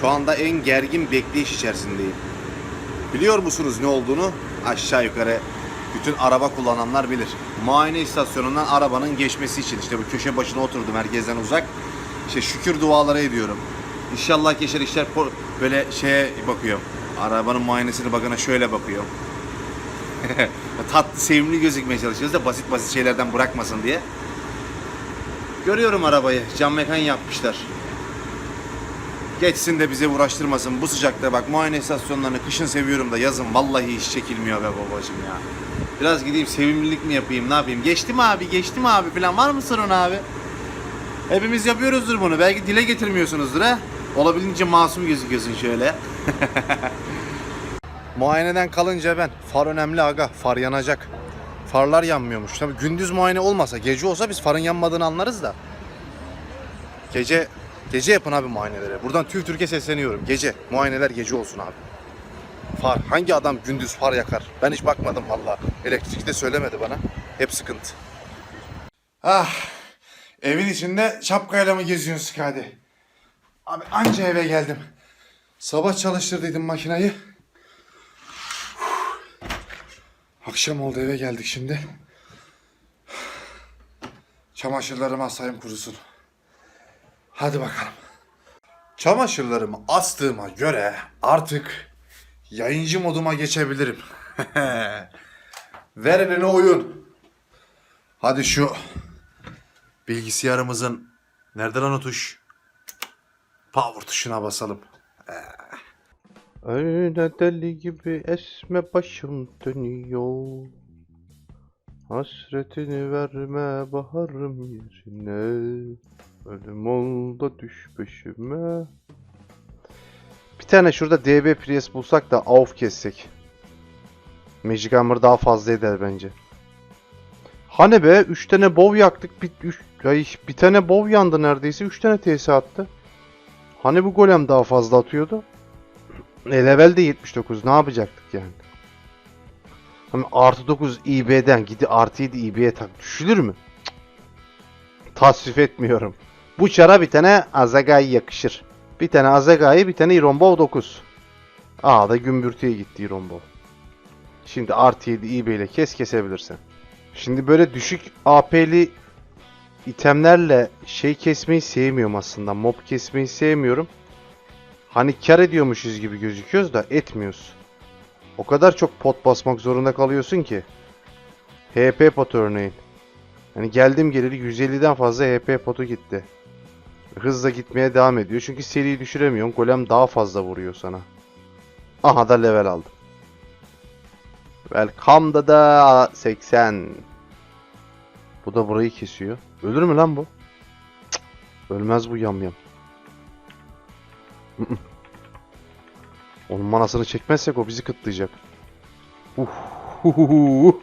Şu anda en gergin bekleyiş içerisindeyim. Biliyor musunuz ne olduğunu? Aşağı yukarı bütün araba kullananlar bilir. Muayene istasyonundan arabanın geçmesi için işte bu köşe başına oturdum merkezden uzak. İşte şükür duaları ediyorum. İnşallah geçer işler böyle şeye bakıyor. Arabanın muayenesini bakana şöyle bakıyor. Tatlı, sevimli gözükmeye çalışıyoruz da basit basit şeylerden bırakmasın diye. Görüyorum arabayı. Cam mekan yapmışlar. Geçsin de bize uğraştırmasın. Bu sıcakta bak muayene istasyonlarını kışın seviyorum da yazın vallahi iş çekilmiyor be babacım ya. Biraz gideyim sevimlilik mi yapayım ne yapayım? Geçti mi abi geçti mi abi falan var mı sorun abi? Hepimiz yapıyoruzdur bunu. Belki dile getirmiyorsunuzdur ha. Olabildiğince masum gözüküyorsun şöyle. Muayeneden kalınca ben far önemli aga far yanacak. Farlar yanmıyormuş. Tabii gündüz muayene olmasa gece olsa biz farın yanmadığını anlarız da. Gece gece yapın abi muayeneleri. Buradan TÜV Türkiye sesleniyorum. Gece muayeneler gece olsun abi. Far hangi adam gündüz far yakar? Ben hiç bakmadım valla. Elektrik de söylemedi bana. Hep sıkıntı. Ah evin içinde şapkayla mı geziyorsun Skadi? Abi anca eve geldim. Sabah çalıştırdıydım makinayı. Akşam oldu eve geldik şimdi. Çamaşırlarımı asayım kurusun. Hadi bakalım. Çamaşırlarımı astığıma göre artık yayıncı moduma geçebilirim. Ver eline oyun. Hadi şu bilgisayarımızın nerede lan o tuş? Power tuşuna basalım. Öyle deli gibi esme başım dönüyor. Hasretini verme baharım yerine. Ölüm ol da düş peşime. Bir tane şurada DB Prius bulsak da AUF kessek. Magic Hammer daha fazla eder bence. Hani be 3 tane bov yaktık. Bir, üç, ay, bir tane bov yandı neredeyse. 3 tane TS attı. Hani bu golem daha fazla atıyordu? E level de 79. Ne yapacaktık yani? Hani artı 9 IB'den gidi artı 7 IB'ye tak. Düşülür mü? Cık. Tasvip etmiyorum. Bu çara bir tane Azagai yakışır. Bir tane Azagai bir tane Irombov 9. Aa da gümbürtüye gitti Irombov. Şimdi artı 7 IB ile kes kesebilirsin. Şimdi böyle düşük AP'li itemlerle şey kesmeyi sevmiyorum aslında. Mob kesmeyi sevmiyorum. Hani kar ediyormuşuz gibi gözüküyoruz da etmiyoruz. O kadar çok pot basmak zorunda kalıyorsun ki. HP potu örneğin. Hani geldim geleli 150'den fazla HP potu gitti. Hızla gitmeye devam ediyor. Çünkü seriyi düşüremiyorsun. Golem daha fazla vuruyor sana. Aha da level aldım. Welcome'da da 80. Bu da burayı kesiyor. Ölür mü lan bu? Cık. Ölmez bu yamyam. Onun manasını çekmezsek o bizi kıtlayacak. Uh, hu.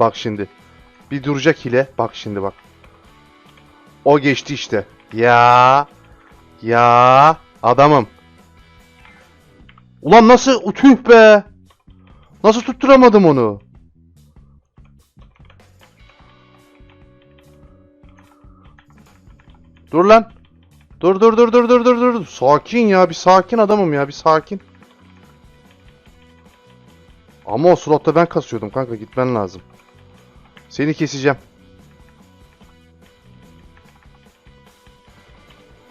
Bak şimdi. Bir duracak hile. Bak şimdi bak. O geçti işte. Ya. Ya. Adamım. Ulan nasıl? Tüh be. Nasıl tutturamadım onu? Dur lan. Dur dur dur dur dur dur dur. Sakin ya bir sakin adamım ya bir sakin. Ama o slotta ben kasıyordum kanka gitmen lazım. Seni keseceğim.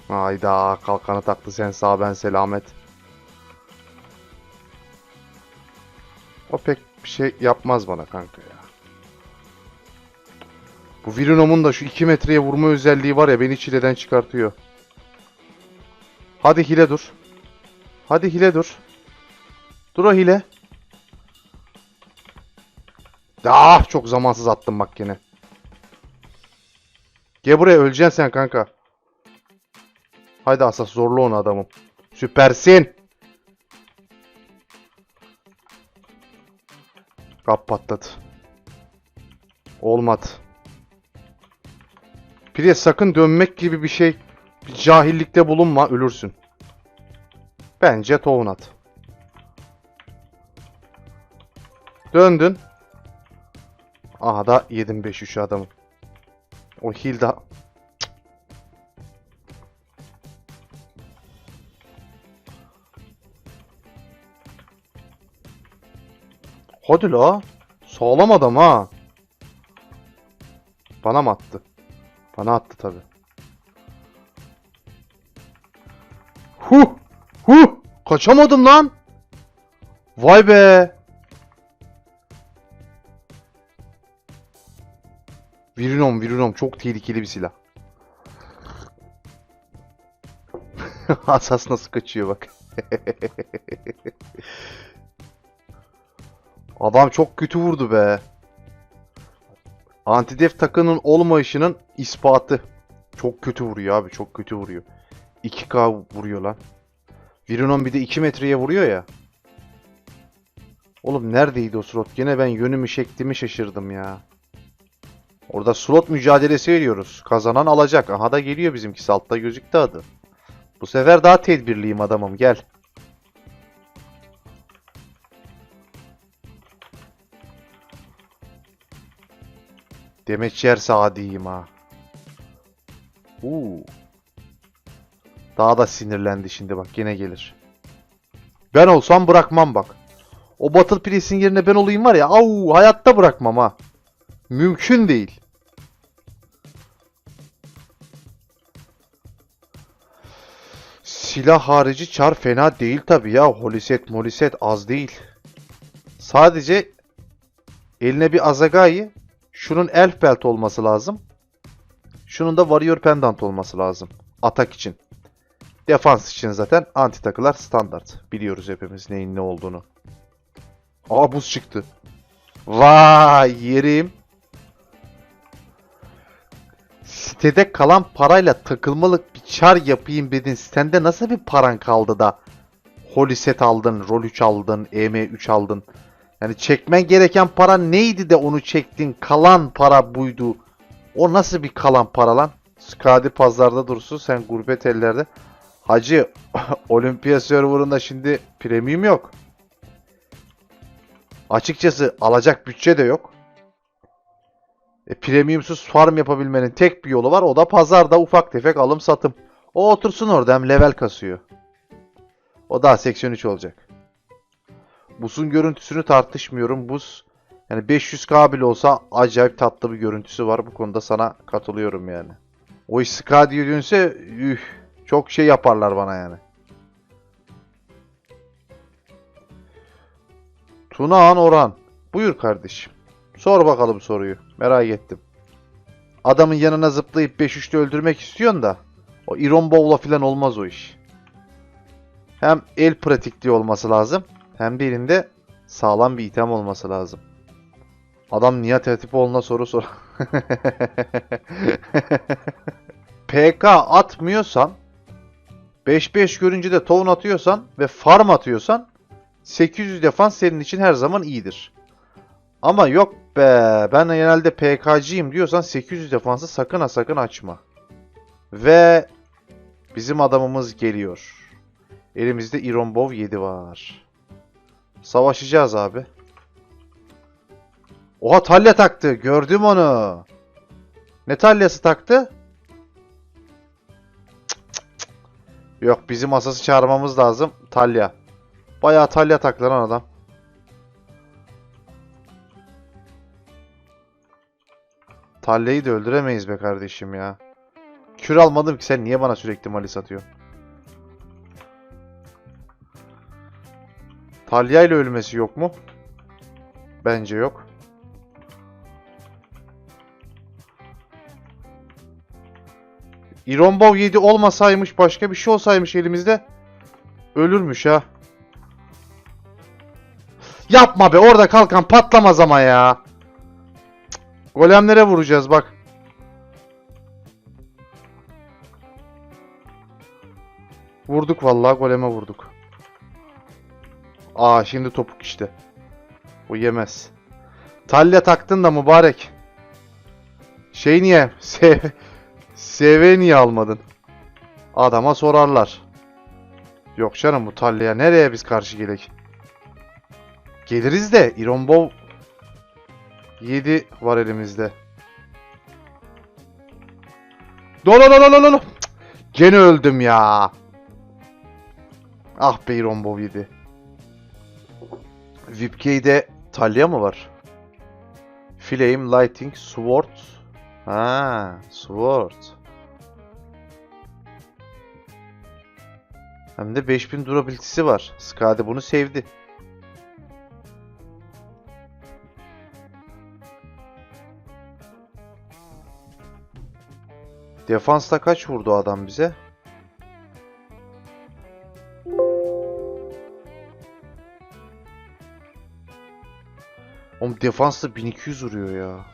Hayda kalkanı taktı sen sağ ben selamet. O pek bir şey yapmaz bana kanka ya. Bu Virinom'un da şu 2 metreye vurma özelliği var ya beni çileden çıkartıyor. Hadi hile dur. Hadi hile dur. Dur o hile. Ah çok zamansız attım bak yine. Gel buraya öleceksin sen kanka. Haydi asas zorlu onu adamım. Süpersin. Kap patladı. Olmadı. Priye sakın dönmek gibi bir şey bir cahillikte bulunma ölürsün. Bence tohum at. Döndün. Aha da yedim 5-3 adamı. O heal Hadi la. Sağlam adam ha. Bana mı attı? Bana attı tabi. Huh! Huh! Kaçamadım lan. Vay be. Virinom, Virinom çok tehlikeli bir silah. Asas nasıl kaçıyor bak. Adam çok kötü vurdu be. Antidef takının olmayışının ispatı. Çok kötü vuruyor abi, çok kötü vuruyor. 2K vuruyor lan. Virinon bir de 2 metreye vuruyor ya. Oğlum neredeydi o slot? Gene ben yönümü şeklimi şaşırdım ya. Orada slot mücadelesi veriyoruz. Kazanan alacak. Aha da geliyor bizimkisi. Altta gözüktü adı. Bu sefer daha tedbirliyim adamım. Gel. Demet yerse adiyim ha. Uuu. Daha da sinirlendi şimdi bak. Yine gelir. Ben olsam bırakmam bak. O Battle Priest'in yerine ben olayım var ya. Au hayatta bırakmam ha. Mümkün değil. Silah harici çar fena değil tabi ya. Holiset moliset az değil. Sadece eline bir Azagai'yi şunun elf belt olması lazım. Şunun da warrior pendant olması lazım. Atak için. Defans için zaten anti takılar standart. Biliyoruz hepimiz neyin ne olduğunu. Aa buz çıktı. Vay yerim. Sitede kalan parayla takılmalık bir çar yapayım dedin. Sende nasıl bir paran kaldı da Holy set aldın, Rol 3 aldın, EM3 aldın. Yani çekmen gereken para neydi de onu çektin? Kalan para buydu. O nasıl bir kalan para lan? Skadi pazarda dursun sen gurbet ellerde. Hacı Olimpiya serverında şimdi premium yok. Açıkçası alacak bütçe de yok. E, premiumsuz farm yapabilmenin tek bir yolu var. O da pazarda ufak tefek alım satım. O otursun orada hem level kasıyor. O daha 83 olacak. Buz'un görüntüsünü tartışmıyorum. Buz yani 500k bile olsa acayip tatlı bir görüntüsü var. Bu konuda sana katılıyorum yani. O iş Skadi'ye dönse üh, çok şey yaparlar bana yani. Tunağan Orhan. Buyur kardeşim. Sor bakalım soruyu. Merak ettim. Adamın yanına zıplayıp 5-3'te öldürmek istiyorsun da o Iron Bowl'la falan olmaz o iş. Hem el pratikliği olması lazım hem de elinde sağlam bir item olması lazım. Adam Nihat Hatipoğlu'na soru sor. PK atmıyorsan 5-5 görünce de town atıyorsan ve farm atıyorsan 800 defans senin için her zaman iyidir. Ama yok be ben genelde PK'cıyım diyorsan 800 defansı sakın ha sakın açma. Ve bizim adamımız geliyor. Elimizde Iron Bow 7 var. Savaşacağız abi. Oha talya taktı. Gördüm onu. Ne talyası taktı? Yok bizim asası çağırmamız lazım. Talya. Bayağı talya taktı lan adam. Talya'yı da öldüremeyiz be kardeşim ya. Kür almadım ki sen niye bana sürekli mali satıyorsun? Talya ile ölmesi yok mu? Bence yok. İrombov 7 olmasaymış başka bir şey olsaymış elimizde ölürmüş ha. Yapma be orada kalkan patlamaz ama ya. Cık, Golemlere vuracağız bak. Vurduk vallahi goleme vurduk. Aa şimdi topuk işte. O yemez. Talya taktın da mübarek. Şey niye? SV, SV niye almadın? Adama sorarlar. Yok canım bu Talya'ya nereye biz karşı gelek? Geliriz de İrombov 7 var elimizde. Dolo dolo dolo dolo. Gene öldüm ya. Ah be İrombov 7. VIPK'de Talya mı var? Flame, Lighting, Sword. Ha, Sword. Hem de 5000 durability'si var. Skade bunu sevdi. Defansta kaç vurdu adam bize? Oğlum defansta 1200 vuruyor ya.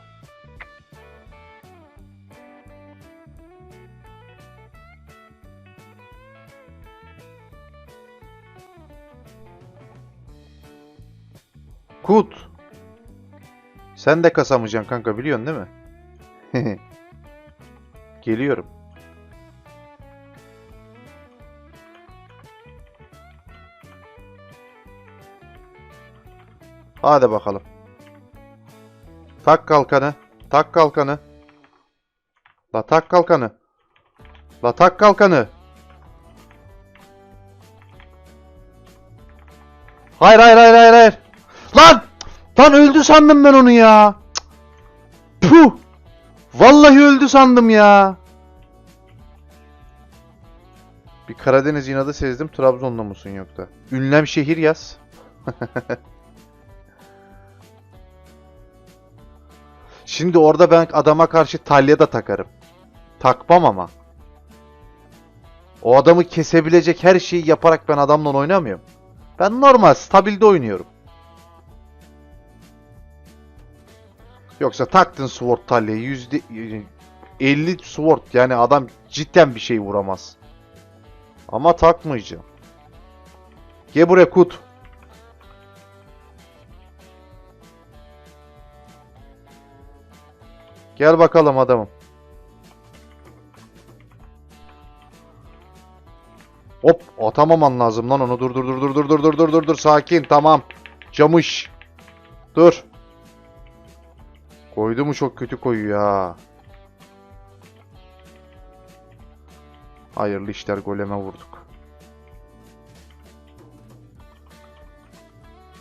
Kut. Sen de kasamayacaksın kanka biliyorsun değil mi? Geliyorum. Hadi bakalım. Tak kalkanı. Tak kalkanı. La tak kalkanı. La tak kalkanı. Hayır hayır hayır hayır hayır. Lan! Lan öldü sandım ben onu ya. Puh! Vallahi öldü sandım ya. Bir Karadeniz inadı sezdim. Trabzon'da mısın yoksa? Ünlem şehir yaz. Şimdi orada ben adama karşı talya da takarım. Takmam ama. O adamı kesebilecek her şeyi yaparak ben adamla oynamıyorum. Ben normal, stabilde oynuyorum. Yoksa taktın sword talyayı yüzde 50 sword yani adam cidden bir şey vuramaz. Ama takmayacağım. Gel buraya kut. Gel bakalım adamım. Hop atamaman lazım lan onu. Dur dur dur dur dur dur dur dur dur dur sakin tamam. Camış. Dur. Koydu mu çok kötü koyuyor ha. Hayırlı işler goleme vurduk.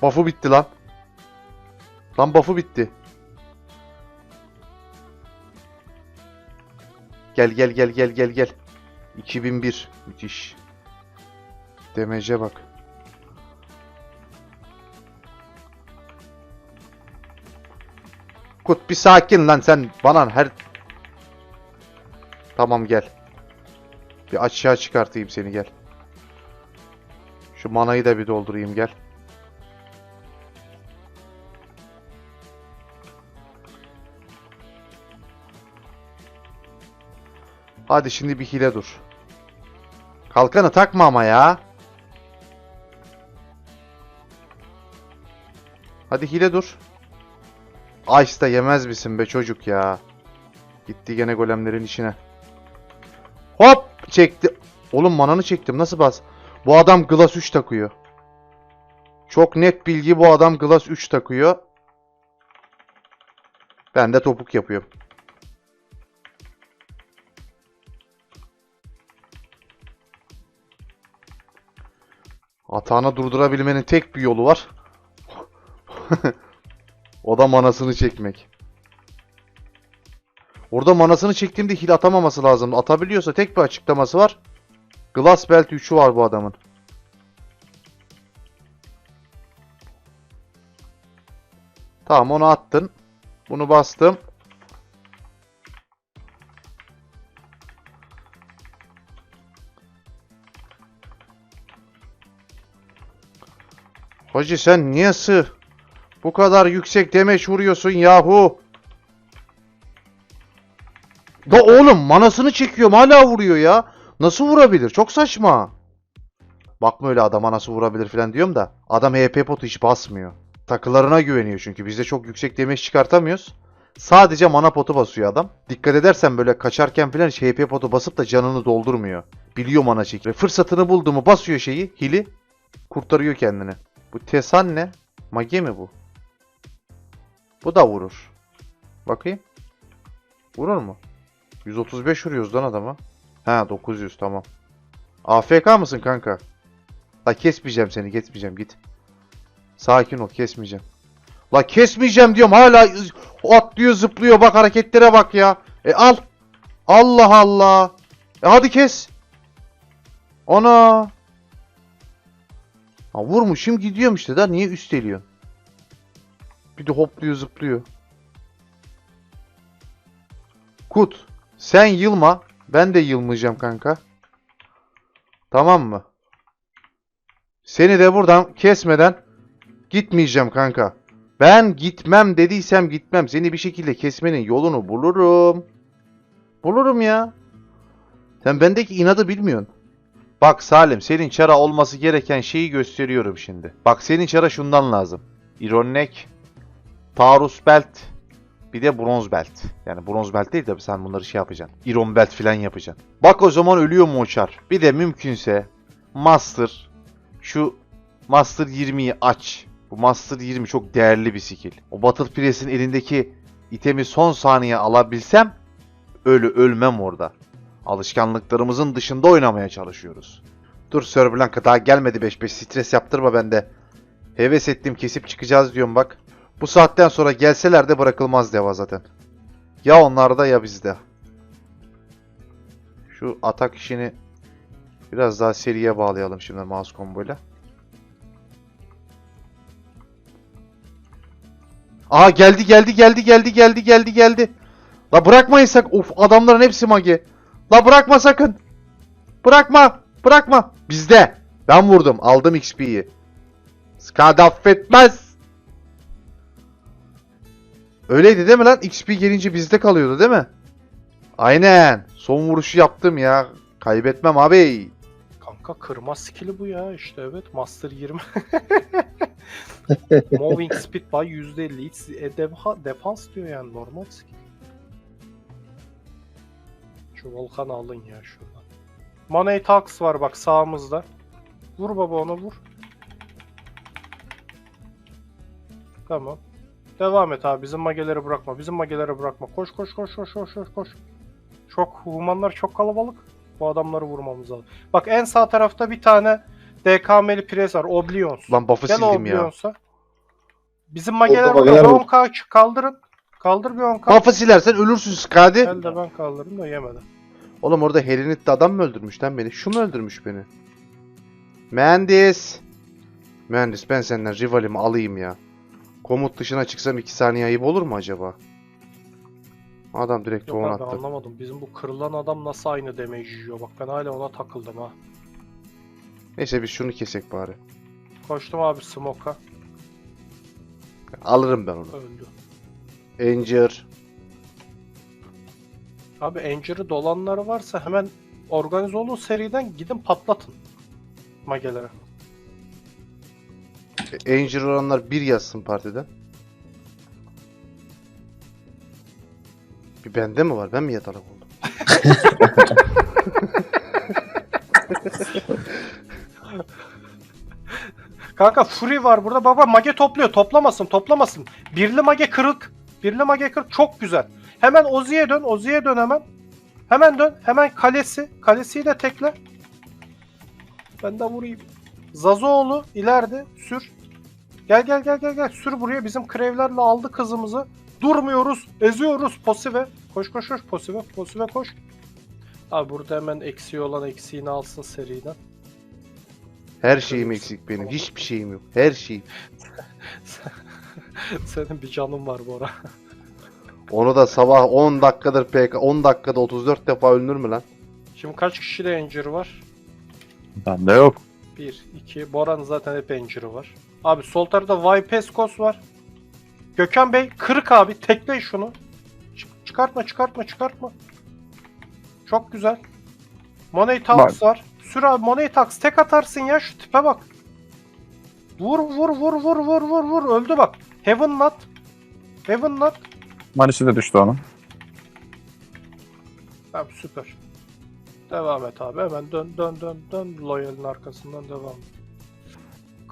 Buff'u bitti lan. Lan buff'u bitti. Gel gel gel gel gel gel. 2001 müthiş. Demece bak. Kut bir sakin lan sen bana her Tamam gel. Bir aşağı çıkartayım seni gel. Şu manayı da bir doldurayım gel. Hadi şimdi bir hile dur. Kalkanı takma ama ya. Hadi hile dur. Ice da yemez misin be çocuk ya. Gitti gene golemlerin içine. Hop çekti. Oğlum mananı çektim nasıl bas? Bu adam Glass 3 takıyor. Çok net bilgi bu adam Glass 3 takıyor. Ben de topuk yapıyorum. Hatana durdurabilmenin tek bir yolu var. o da manasını çekmek. Orada manasını çektiğimde hil atamaması lazım. Atabiliyorsa tek bir açıklaması var. Glass Belt 3'ü var bu adamın. Tamam onu attın. Bunu bastım. Hacı sen niye sığ? Bu kadar yüksek demeç vuruyorsun yahu. Da oğlum manasını çekiyorum hala vuruyor ya. Nasıl vurabilir? Çok saçma. Bakma öyle adama nasıl vurabilir falan diyorum da. Adam HP potu hiç basmıyor. Takılarına güveniyor çünkü. Biz de çok yüksek demeç çıkartamıyoruz. Sadece mana potu basıyor adam. Dikkat edersen böyle kaçarken falan hiç HP potu basıp da canını doldurmuyor. Biliyor mana çekiyor. Fırsatını buldu mu basıyor şeyi, hili. Kurtarıyor kendini. Bu Tesan ne? Mage mi bu? Bu da vurur. Bakayım. Vurur mu? 135 vuruyoruz lan adama. Ha 900 tamam. AFK mısın kanka? La kesmeyeceğim seni kesmeyeceğim git. Sakin ol kesmeyeceğim. La kesmeyeceğim diyorum hala atlıyor zıplıyor bak hareketlere bak ya. E al. Allah Allah. E hadi kes. Ana. Ha vurmuşum gidiyorum işte da niye üsteliyorsun? Bir de hopluyor zıplıyor. Kut. Sen yılma. Ben de yılmayacağım kanka. Tamam mı? Seni de buradan kesmeden gitmeyeceğim kanka. Ben gitmem dediysem gitmem. Seni bir şekilde kesmenin yolunu bulurum. Bulurum ya. Sen bendeki inadı bilmiyorsun. Bak Salim senin çara olması gereken şeyi gösteriyorum şimdi. Bak senin çara şundan lazım. İronnek, Taurus belt, bir de bronz belt. Yani bronz belt değil tabi sen bunları şey yapacaksın. Iron belt falan yapacaksın. Bak o zaman ölüyor mu o çar? Bir de mümkünse Master şu Master 20'yi aç. Bu Master 20 çok değerli bir skill. O Battle Press'in elindeki itemi son saniye alabilsem ölü ölmem orada. Alışkanlıklarımızın dışında oynamaya çalışıyoruz. Dur Sir Blanca daha gelmedi 5-5 stres yaptırma bende. Heves ettim kesip çıkacağız diyorum bak. Bu saatten sonra gelseler de bırakılmaz deva zaten. Ya onlarda ya bizde. Şu atak işini biraz daha seriye bağlayalım şimdi mouse combo'yla. Aha geldi geldi geldi geldi geldi geldi geldi. La bırakmayın sakın. Of adamların hepsi mage. La bırakma sakın. Bırakma. Bırakma. Bizde. Ben vurdum. Aldım XP'yi. Skad affetmez. Öyleydi değil mi lan? XP gelince bizde kalıyordu değil mi? Aynen. Son vuruşu yaptım ya. Kaybetmem abi. Kanka kırma skill'i bu ya işte evet Master 20. Moving speed by %50. Hiç e, defa- defans diyor yani normal skill. Şu volkanı alın ya şuradan. Money Tax var bak sağımızda. Vur baba onu vur. Tamam. Devam et abi bizim mageleri bırakma. Bizim mageleri bırakma. Koş koş koş koş koş koş koş. Çok humanlar çok kalabalık. Bu adamları vurmamız lazım. Bak en sağ tarafta bir tane DKM'li pres var. Oblions. Lan buff'ı sildim ya. Bizim mageler burada. mageler Bir var. 10k ç- kaldırın. Kaldır bir 10k. Buff'ı silersen ölürsün Skadi. Gel de ben kaldırdım da yemedim. Oğlum orada Helenit'te adam mı öldürmüş lan beni? Şu mu öldürmüş beni? Mühendis. Mühendis ben senden rivalimi alayım ya. Komut dışına çıksam 2 saniye ayıp olur mu acaba? Adam direkt Yok tohum abi attı. anlamadım. Bizim bu kırılan adam nasıl aynı damage yiyor. Bak ben hala ona takıldım ha. Neyse biz şunu kesek bari. Koştum abi smoke'a. Alırım ben onu. Öldü. Encir. Abi Anger'ı dolanları varsa hemen organize olun seriden gidin patlatın. Magelere. Encir olanlar bir yazsın partiden. Bir bende mi var? Ben mi yatalak oldum? Kanka Fury var burada. Baba mage topluyor. Toplamasın toplamasın. Birli mage kırık. Birli mage kırık. Çok güzel. Hemen Ozi'ye dön. Ozi'ye dön hemen. Hemen dön. Hemen kalesi. Kalesiyle tekle. Ben de vurayım. Zazoğlu ileride. Sür. Gel gel gel gel gel. Sür buraya. Bizim krevlerle aldı kızımızı. Durmuyoruz. Eziyoruz. Posive. Koş koş koş. Posive. Posive koş. Abi burada hemen eksiği olan eksiğini alsın seriden. Her şeyim eksik benim. Hiçbir şeyim yok. Her şey. Senin bir canın var Bora. Onu da sabah 10 dakikadır PK. 10 dakikada 34 defa ölünür mü lan? Şimdi kaç kişide Encir var? Bende yok. 1, 2. Bora'nın zaten hep Encir'i var. Abi sol tarafta Vipeskos var. Gökhan Bey kırık abi. Tekleyin şunu. Çık- çıkartma çıkartma çıkartma. Çok güzel. Money Tax var. Sür abi Money Tax. Tek atarsın ya şu tipe bak. Vur vur vur vur vur vur vur. Öldü bak. Heaven Nut. Heaven Nut. Manisi de düştü onun. Abi süper. Devam et abi. Hemen dön dön dön dön. Loyal'in arkasından devam et.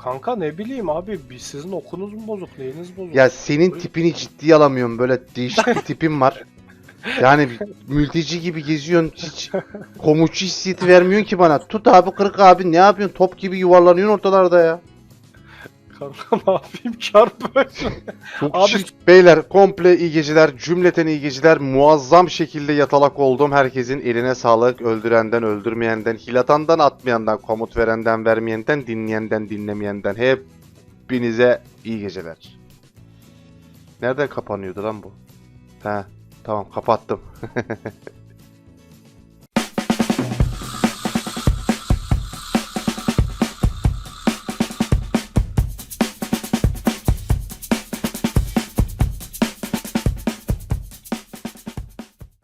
Kanka ne bileyim abi. Bir sizin okunuz mu bozuk? Neyiniz bozuk? Ya senin tipini ciddiye alamıyorum. Böyle değişik bir tipin var. Yani mülteci gibi geziyorsun. Hiç komutçu hissiyeti vermiyorsun ki bana. Tut abi kırık abi ne yapıyorsun? Top gibi yuvarlanıyorsun ortalarda ya. Kanka ne yapayım böyle. Çok Abi- şık. Beyler komple iyi geceler, cümleten iyi geceler. Muazzam şekilde yatalak oldum. Herkesin eline sağlık. Öldürenden, öldürmeyenden, hilatandan, atmayandan, komut verenden, vermeyenden, dinleyenden, dinlemeyenden. Hepinize iyi geceler. Nereden kapanıyordu lan bu? He, tamam kapattım.